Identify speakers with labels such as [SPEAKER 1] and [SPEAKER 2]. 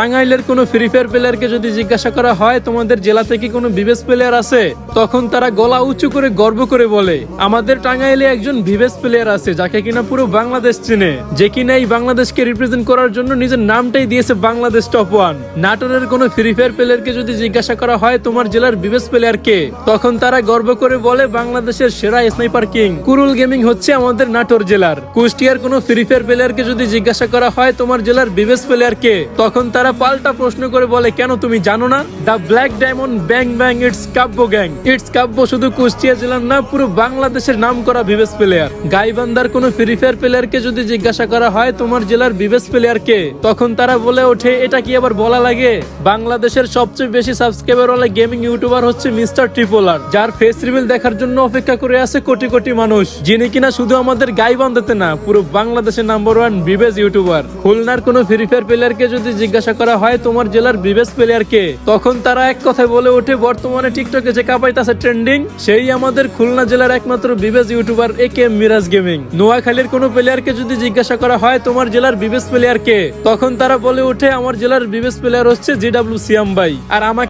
[SPEAKER 1] টাঙ্গাইলের কোনো free fire প্লেয়ারকে যদি জিজ্ঞাসা করা হয়, তোমাদের জেলাতে কি কোনো বিবেস প্লেয়ার আছে? তখন তারা গলা উঁচু করে গর্ব করে বলে, আমাদের টাঙ্গাইলে একজন বিবেস প্লেয়ার আছে, যাকে কিনা পুরো বাংলাদেশ চিনে, যে কিনা এই বাংলাদেশকে রিপ্রেজেন্ট করার জন্য নিজের নামটাই দিয়েছে বাংলাদেশ টপ ওয়ান নাটোরের কোনো ফ্রি ফায়ার প্লেয়ারকে যদি জিজ্ঞাসা করা হয়, তোমার জেলার বিবেস প্লেয়ার কে? তখন তারা গর্ব করে বলে, বাংলাদেশের সেরা স্নাইপার কিং কুরুল গেমিং হচ্ছে আমাদের নাটোর জেলার। কুষ্টিয়ার কোনো ফ্রি ফায়ার প্লেয়ারকে যদি জিজ্ঞাসা করা হয়, তোমার জেলার বিবেস প্লেয়ার কে? তখন তারা পাল্টা প্রশ্ন করে বলে, কেন তুমি জানো না? The black diamond bang bang, it's Kabya gang. It's Kabya শুধু কুষ্টিয়া জেলার না, পুরো বাংলাদেশের নাম করা বিবেস প্লেয়ার। গাইবান্দার কোনো ফ্রি ফায়ার প্লেয়ারকে যদি জিজ্ঞাসা করা হয়, তোমার জেলার বিবেস প্লেয়ার কে? তখন তারা বলে ওঠে, এটা কি আবার বলা লাগে? বাংলাদেশের সবচেয়ে বেশি সাবস্ক্রাইবার ওয়ালা গেমিং ইউটিউবার হচ্ছে মিস্টার ট্রিপোলার, যার ফেস রিভিল দেখার জন্য অপেক্ষা করে আছে কোটি কোটি মানুষ, যিনি কিনা শুধু আমাদের গাইবান্ধাতে না, পুরো বাংলাদেশের নাম্বার ওয়ান বিবেস ইউটিউবার খুলনার কোনো ফ্রি ফায়ার প্লেয়ারকে যদি জিজ্ঞাসা করা হয়, তোমার জেলার বিবেশ প্লেয়ার কে? তখন তারা এক কথায় বলে ওঠে, বর্তমানে টিকটকে যে কাপাইতাছে ট্রেন্ডিং, সেই আমাদের খুলনা জেলার একমাত্র বিবেস YouTuber A K Miraj gaming. নোয়াখালীর কোনো প্লেয়ারকে যদি জিজ্ঞাসা করা হয়, তোমার জেলার বিবেস প্লেয়ার কে? তখন তারা বলে ওঠে, আমার জেলার বিবেস প্লেয়ার হচ্ছে জিডাব্লিউ সিয়াম ভাই, আর আমাকে